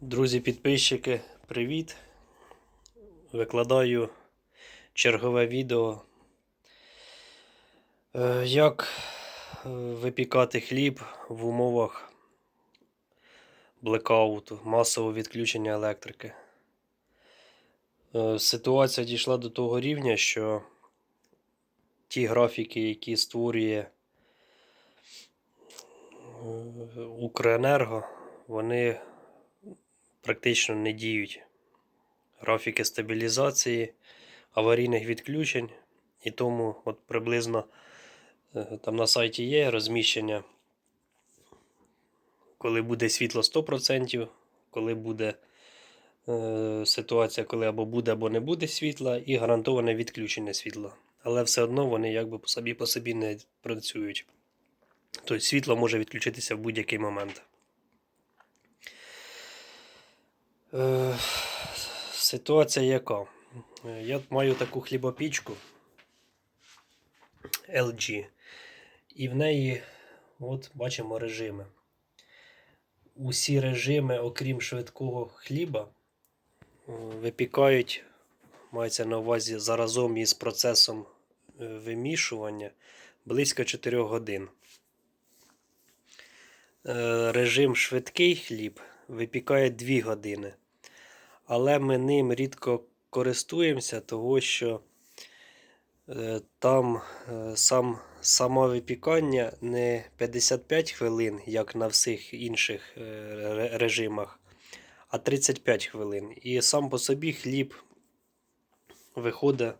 Друзі-підписчики, привіт! Викладаю чергове відео. Е, Як е, випікати хліб в умовах блекауту, масового відключення електрики. Е, Ситуація дійшла до того рівня, що ті графіки, які створює Укренерго, вони практично не діють. Графіки стабілізації, аварійних відключень. І тому от приблизно е, там на сайті є розміщення, коли буде світло 100%, коли буде е, ситуація, коли або буде, або не буде світла, і гарантоване відключення світла. Але все одно вони якби по собі по собі не працюють. Тобто світло може відключитися в будь-який момент. Е, Ситуація яка? Е, Я маю таку хлібопічку LG. І в неї, от бачимо режими. Усі режими, окрім швидкого хліба, е, випікають, мається на увазі заразом із процесом вимішування близько 4 годин. Режим швидкий хліб випікає 2 години. Але ми ним рідко користуємося, того що е, там е, сам, саме випікання не 55 хвилин, як на всіх інших е, режимах, а 35 хвилин. І сам по собі хліб виходить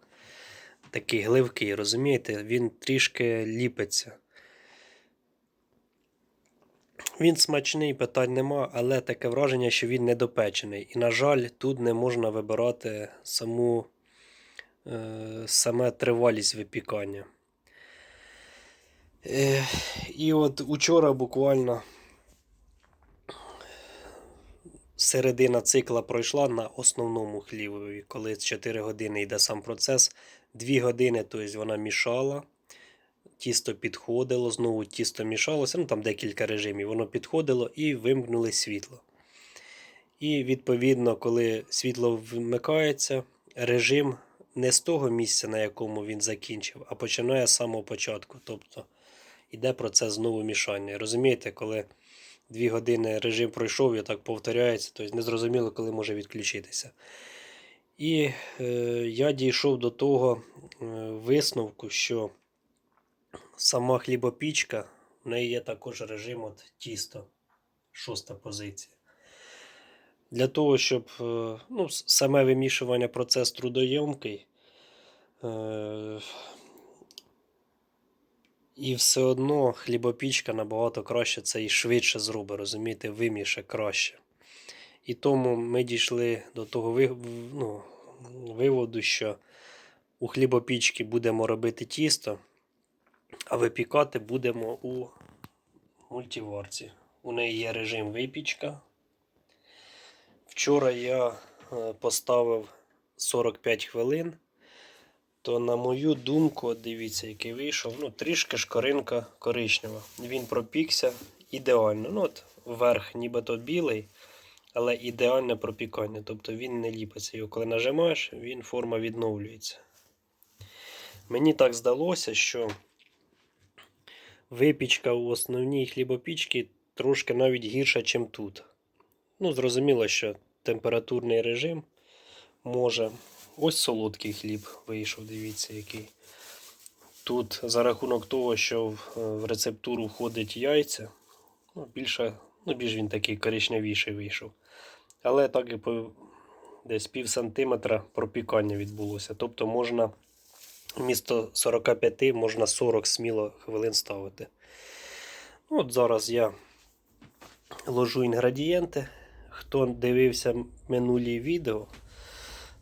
такий гливкий, розумієте? Він трішки ліпиться. Він смачний, питань нема, але таке враження, що він недопечений. І, на жаль, тут не можна вибирати саму е, саме тривалість випікання. Е, і от учора буквально середина цикла пройшла на основному хлібові, коли 4 години йде сам процес. 2 години, тобто вона мішала тісто підходило, знову тісто мішалося, ну там декілька режимів, воно підходило і вимкнули світло. І відповідно, коли світло вмикається, режим не з того місця, на якому він закінчив, а починає з самого початку. Тобто йде процес знову мішання. Розумієте, коли дві години режим пройшов і так повторяється, тобто незрозуміло, коли може відключитися. І е, я дійшов до того е, висновку, що сама хлібопічка, в неї є також режим от тісто, шоста позиція. Для того, щоб е, ну, саме вимішування процес трудоємкий. Е, і все одно хлібопічка набагато краще це і швидше зробить, розумієте, виміше краще. І тому ми дійшли до того ну, виводу, що у хлібопічки будемо робити тісто, а випікати будемо у мультиварці. У неї є режим випічка. Вчора я е, поставив 45 хвилин. То, на мою думку, дивіться, який вийшов. Ну, трішки шкаринка коричнева. Він пропікся ідеально. Ну, от верх нібито білий, але ідеальне пропікання. Тобто він не ліпиться. Його коли нажимаєш, він форма відновлюється. Мені так здалося, що випічка у основній хлібопічці трошки навіть гірша, ніж тут. Ну, зрозуміло, що температурний режим може. Ось солодкий хліб вийшов, дивіться, який. Тут за рахунок того, що в, е, рецептуру входить яйця, ну, більше, ну, більш він такий коричневіший вийшов. Але так і по десь пів сантиметра пропікання відбулося. Тобто можна вмісто 45 можна 40 сміло хвилин ставити. Ну, От зараз я ложу інгредієнти. Хто дивився минулі відео,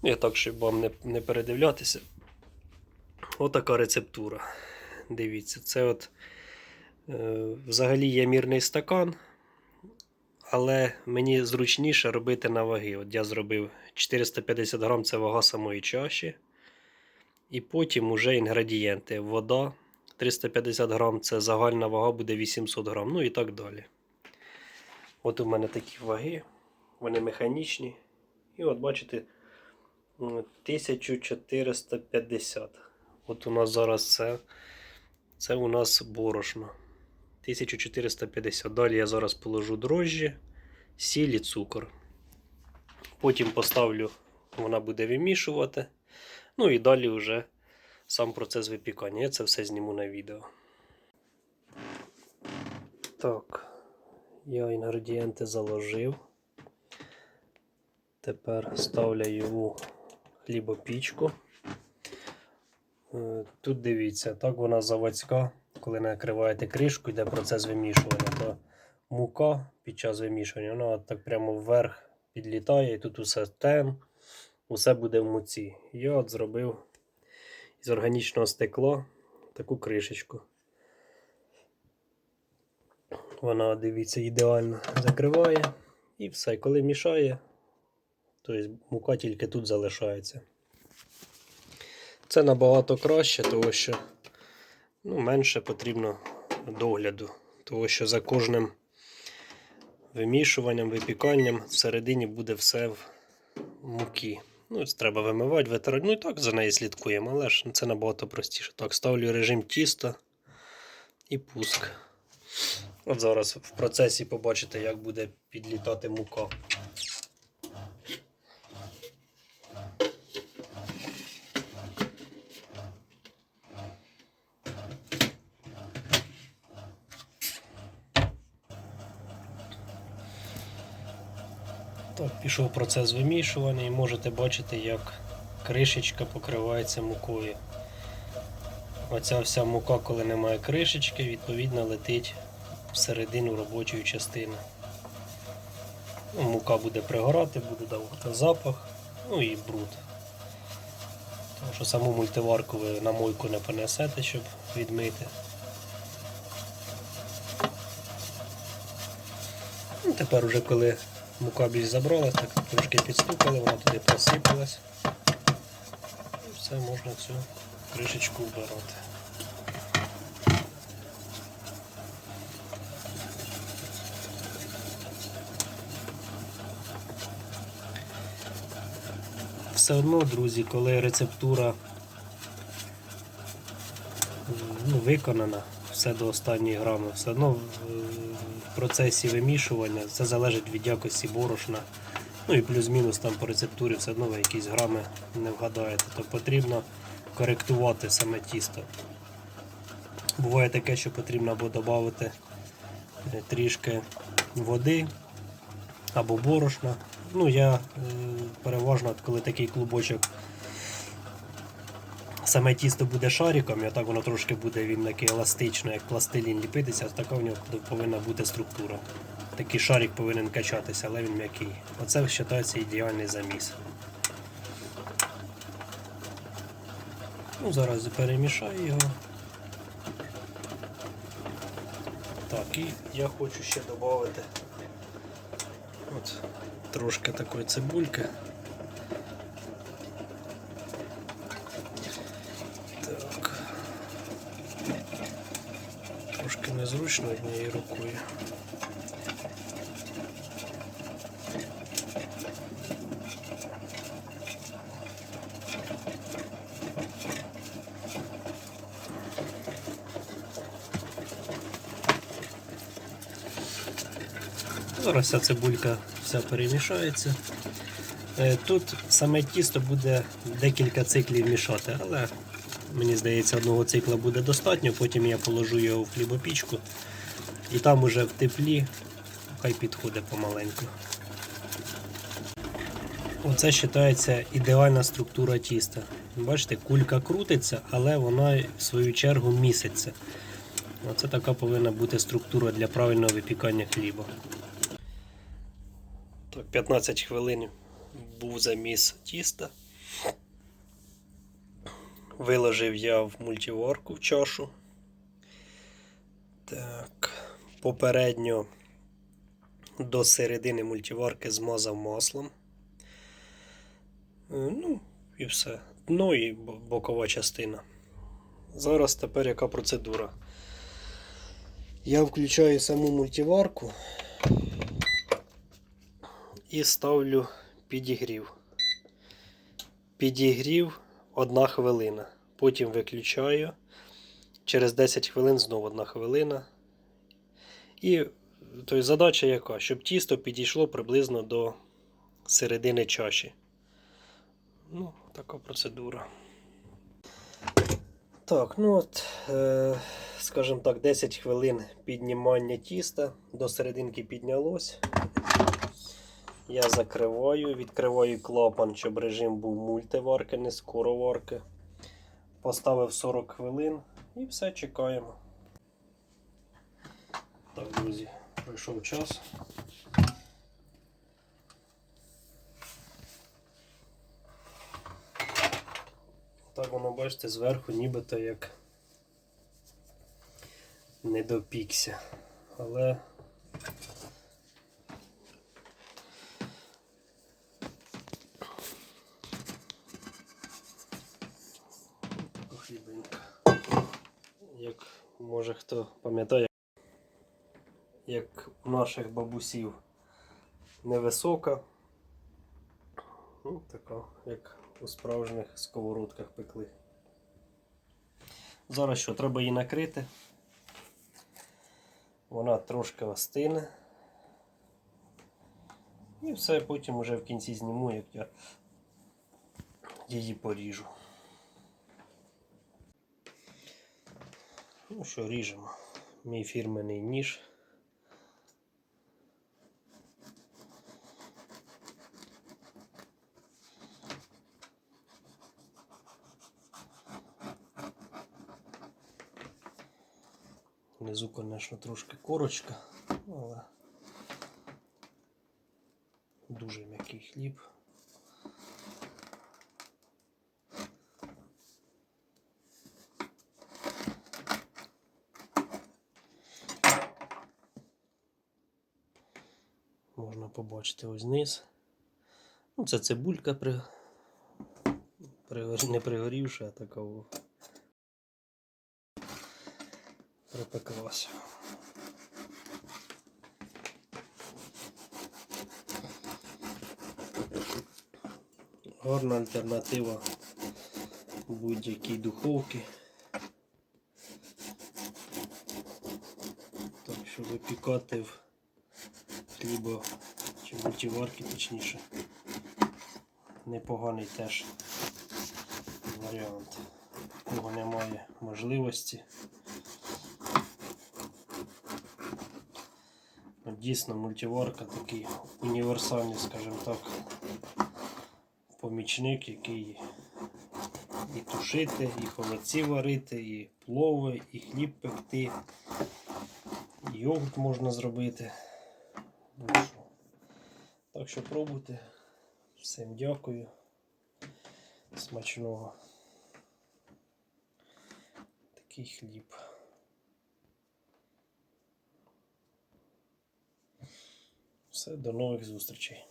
ну, я так, щоб вам не, не передивлятися. Отака рецептура. Дивіться, це от е, взагалі є мірний стакан, але мені зручніше робити на ваги. От я зробив 450 грам це вага самої чаші. І потім уже інгредієнти. Вода 350 грам це загальна вага буде 800 грам, ну і так далі. От у мене такі ваги. вони механічні. І от бачите, 1450. От у нас зараз це, це у нас борошно. 1450. Далі я зараз положу дрожжі, сіль і цукор. Потім поставлю, вона буде вимішувати. Ну і далі вже сам процес випікання. Я це все зніму на відео. Так, я інгредієнти заложив. Тепер ставлю у хлібопічку. Е, Тут дивіться, так вона заводська. Коли накриваєте кришку, йде процес вимішування, то мука під час вимішування, вона так прямо вверх підлітає, і тут усе тен, усе буде в муці. Я от зробив із органічного стекла таку кришечку. Вона, дивіться, ідеально закриває і все. Коли мішає, то мука тільки тут залишається. Це набагато краще, тому що ну, менше потрібно догляду, тому що за кожним вимішуванням, випіканням всередині буде все в муки. Ну, треба вимивати, витирати. Ну і так за нею слідкуємо, але ж це набагато простіше. Так, ставлю режим тісто і пуск. От зараз в процесі побачите, як буде підлітати мука. Так, пішов процес вимішування і можете бачити, як кришечка покривається мукою. Оця вся мука, коли немає кришечки, відповідно летить всередину робочої частини. Ну, мука буде пригорати, буде давати запах, ну і бруд. Тому що саму мультиварку ви на мойку не понесете, щоб відмити. Ну, тепер уже коли мука більш забралась, так трошки підстукали, вона туди просипалась. І все, можна цю кришечку вбирати. Все одно, друзі, коли рецептура ну, виконана, все до останньої грами, все одно в, процесі вимішування це залежить від якості борошна. Ну і плюс-мінус там по рецептурі все одно ви якісь грами не вгадаєте, то потрібно коректувати саме тісто. Буває таке, що потрібно або додати е, трішки води або борошна. Ну, я е, переважно, коли такий клубочок, саме тісто буде шариком, і так воно трошки буде він такий еластично, як пластилін ліпитися, така в нього повинна бути структура. Такий шарик повинен качатися, але він м'який. Оце вважається ідеальний заміс. Ну, зараз перемішаю його. Так, і я хочу ще додати от трошки такої цибульки. Так. Трошки незручно однією рукою. Зараз ця цибулька вся перемішається. Е, Тут саме тісто буде декілька циклів мішати, але мені здається, одного цикла буде достатньо, потім я положу його в хлібопічку і там уже в теплі хай підходить помаленьку. Оце вважається ідеальна структура тіста. Бачите, кулька крутиться, але вона в свою чергу міситься. Оце така повинна бути структура для правильного випікання хліба. 15 хвилин був заміс тіста. Виложив я в мультиварку в чашу. Так, попередньо до середини мультиварки змазав маслом. Е, Ну, і все. Ну і бокова частина. Зараз тепер яка процедура? Я включаю саму мультиварку. і ставлю підігрів. Підігрів 1 хвилина. Потім виключаю. Через 10 хвилин знову 1 хвилина. І тобто, задача яка? Щоб тісто підійшло приблизно до середини чаші. Ну, така процедура. Так, ну от, е, скажімо так, 10 хвилин піднімання тіста. До серединки піднялось. Я закриваю, відкриваю клапан, щоб режим був мультиварки, не скороварки. Поставив 40 хвилин і все чекаємо. Так, друзі, пройшов час. Так воно, бачите, зверху нібито як не допікся. Але може хто пам'ятає, як у наших бабусів невисока, ну, така, як у справжніх сковородках пекли. Зараз що, треба її накрити. Вона трошки остине. І все, потім уже в кінці зніму, як я її поріжу. Ну що, ріжемо. Мій фірменний ніж. Внизу, звісно, трошки корочка, але дуже м'який хліб. Побачити ось низ. Ну, це цибулька при... При... не пригорівша, а така припеклася. Гарна альтернатива будь-якій духовці. Так що випікати в хліба чи мультиварки точніше. Непоганий теж варіант. Кого немає можливості. Дійсно, мультиварка такий універсальний, скажімо так, помічник, який і тушити, і холодці варити, і плови, і хліб пекти, і йогурт можна зробити. Так що пробуйте. Всім дякую. Смачного. Такий хліб. Все, до нових зустрічей.